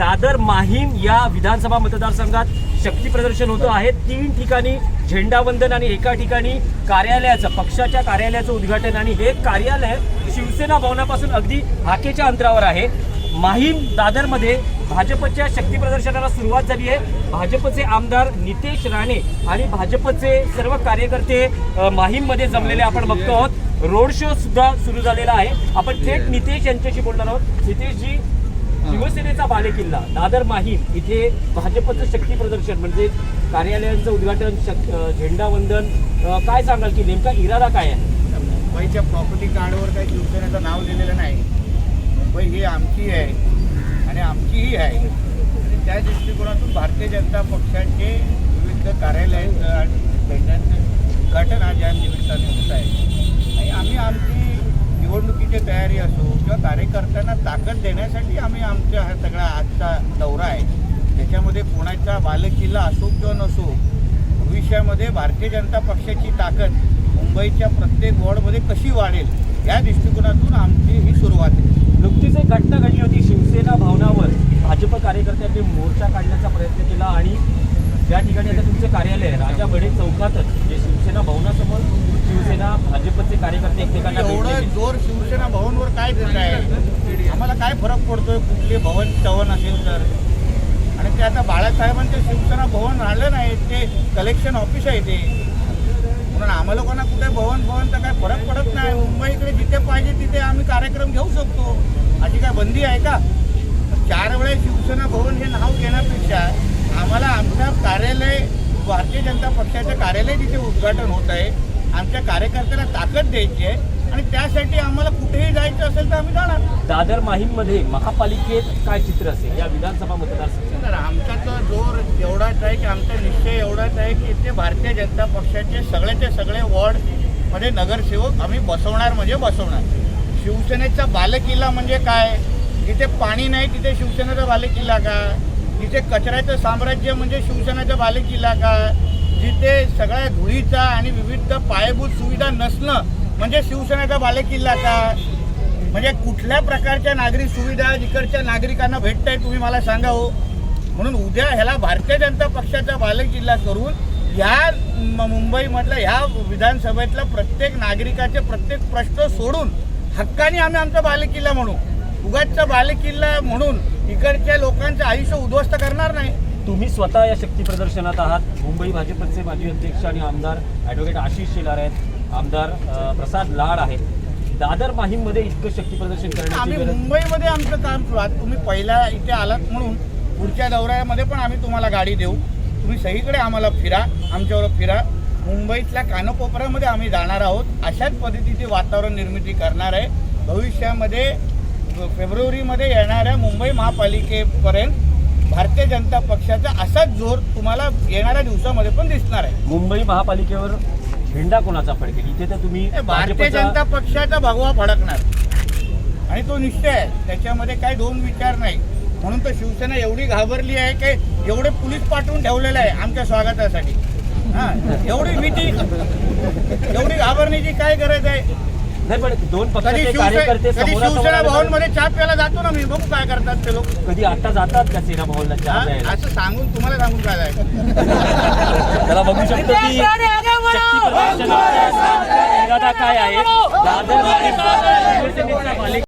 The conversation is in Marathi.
दादर माहीम या विधानसभा मतदारसंघात शक्ती प्रदर्शन होतं. आहे तीन ठिकाणी झेंडावंदन आणि एका ठिकाणी कार्यालयाचं पक्षाच्या कार्यालयाचं उद्घाटन. आणि हे कार्यालय शिवसेना भवनापासून अगदी हाकेच्या अंतरावर आहे. माहीम दादरमध्ये भाजपच्या शक्ती प्रदर्शनाला सुरुवात झाली आहे. भाजपचे आमदार नितेश राणे आणि भाजपचे सर्व कार्यकर्ते माहीममध्ये जमलेले आपण बघतो आहोत. रोड शो सुद्धा सुरू झालेला आहे. आपण थेट नितेश यांच्याशी बोलणार आहोत. नितेशजी शिवसेनेचा बालेकिल्ला दादर माहीम इथे भाजपचं शक्ती प्रदर्शन म्हणजे कार्यालयांचं उद्घाटन झेंडावंदन काय सांगाल की नेमका इरादा काय आहे? मुंबईच्या प्रॉपर्टी कार्डवर काही शिवसेनेचं नाव लिहिलेलं नाही. मुंबई ही आमची आहे आणि आमचीही आहे. आणि त्या दृष्टिकोनातून भारतीय जनता पक्षाचे विविध कार्यालयाचं आणि झेंड्यांचं उद्घाटन आज या निमित्ताने होत आहे. आणि आम्ही आमची निवडणुकीची तयारी असो किंवा कार्यकर्त्यांना ताकद देण्यासाठी आम्ही आमच्या हा सगळा आजचा दौरा आहे. त्याच्यामध्ये कोणाचा बालकिल्ला असो किंवा नसो भविष्यामध्ये भारतीय जनता पक्षाची ताकद मुंबईच्या प्रत्येक वॉर्डमध्ये कशी वाढेल या दृष्टिकोनातून आमची ही सुरुवात आहे. नुकतीच एक घटना घडली होती शिवसेना भवनावर भाजप कार्यकर्त्यांनी मोर्चा काढण्याचा प्रयत्न केला आणि ज्या ठिकाणी आता तुमचं कार्यालय आहे राजा बडे चौकातच जे शिवसेना भवनासमोर शिवसेना भाजपचे कार्यकर्ते एकमेकांना एवढं. जोर शिवसेना भवनवर काय आहे? आम्हाला काय फरक पडतोय? कुठले भवन चवन असेल तर? आणि ते आता बाळासाहेबांचे शिवसेना भवन राहिलं नाही ते कलेक्शन ऑफिस आहे ते. म्हणून आम्हाला कोणा कुठे भवन भवन तर काय फरक पडत नाही. मुंबईकडे जिथे पाहिजे तिथे आम्ही कार्यक्रम घेऊ शकतो. अशी काय बंदी आहे का? चार वेळेस शिवसेना भवन हे नाव घेण्यापेक्षा आम्हाला आमचं कार्यालय भारतीय जनता पक्षाचं कार्यालय तिथे उद्घाटन होत आहे. आमच्या कार्यकर्त्यांना ताकद द्यायची आहे आणि त्यासाठी आम्हाला कुठेही जायचं असेल तर आम्ही जाणार. दादर माहीममध्ये महापालिकेत काय चित्र असेल? या विधानसभा मतदारसंघात. तर आमचा तर जोर एवढाच आहे की आमचा निश्चय एवढाच आहे की इथे भारतीय जनता पक्षाचे सगळ्याचे सगळे वॉर्डमध्ये नगरसेवक आम्ही बसवणार म्हणजे बसवणार. शिवसेनेचा बालेकिल्ला म्हणजे काय? जिथे पाणी नाही तिथे शिवसेनेचा बालेकिल्ला का? जिथे कचऱ्याचं साम्राज्य म्हणजे शिवसेनेचा बालेकिल्ला का? जिथे सगळ्या धुळीचा आणि विविध पायाभूत सुविधा नसणं म्हणजे शिवसेनेचा बालेकिल्ला का म्हणजे कुठल्या प्रकारच्या नागरिक सुविधा इकडच्या नागरिकांना भेटत आहे तुम्ही मला सांगा हो. म्हणून उद्या ह्याला भारतीय जनता पक्षाचा बालेकिल्ला करून ह्या म- मुंबईमधल्या ह्या विधानसभेतल्या प्रत्येक नागरिकाचे प्रत्येक प्रश्न सोडून हक्काने आम्ही आमचा बालेकिल्ला म्हणू. उगाचचा बालेकिल्ला म्हणून इकडच्या लोकांचं आयुष्य उद्ध्वस्त करणार नाही. तुम्ही स्वतः या शक्ती प्रदर्शनात आहात. मुंबई भाजपचे माजी अध्यक्ष आणि आमदार ॲडव्होकेट आशिष शेलार आहेत. आमदार प्रसाद लाड आहेत. दादर माहीममध्ये इतकं शक्ती प्रदर्शन करण्याची मुंबईमध्ये आमचं काम सुरू आहे तुम्ही पहिला इथे आलात म्हणून पुढच्या दौऱ्यामध्ये पण आम्ही तुम्हाला गाडी देऊ. तुम्ही सगळीकडे आम्हाला फिरा आमच्याबरोबर फिरा. मुंबईतल्या कानकोपऱ्यामध्ये आम्ही जाणार आहोत. अशाच पद्धतीचे वातावरण निर्मिती करणार आहे. भविष्यामध्ये फेब्रुवारीमध्ये येणाऱ्या मुंबई महापालिकेपर्यंत भारतीय जनता पक्षाचा असाच जोर तुम्हाला येणाऱ्या दिवसामध्ये पण दिसणार आहे. मुंबई महापालिकेवर झेंडा कोणाचा फडकेल? इथे तर तुम्ही भारतीय जनता पक्षाचा भगवा फडकणार. आणि तो निश्चय आहे. त्याच्यामध्ये काही दोन विचार नाही. म्हणून तर शिवसेना एवढी घाबरली आहे की एवढे पोलीस पाठवून ठेवलेले आहे आमच्या स्वागतासाठी. हा एवढी भीती एवढी घाबरण्याची काय गरज आहे? नाही पण दोन कधी पक्षाचे कार्यकर्ते कधी समोरासमोर शिवसेना आले भवनमध्ये चहा प्यायला जातो ना मी बघू काय करतात ते लोक. कधी आता जातात का सेना भवनला चहा हा? प्यायला? असं सांगून तुम्हाला सांगून काय जायचं? त्याला बघू शकतो की शक्ती प्रदर्शनाचा इरादा काय आहे? दादर मालिक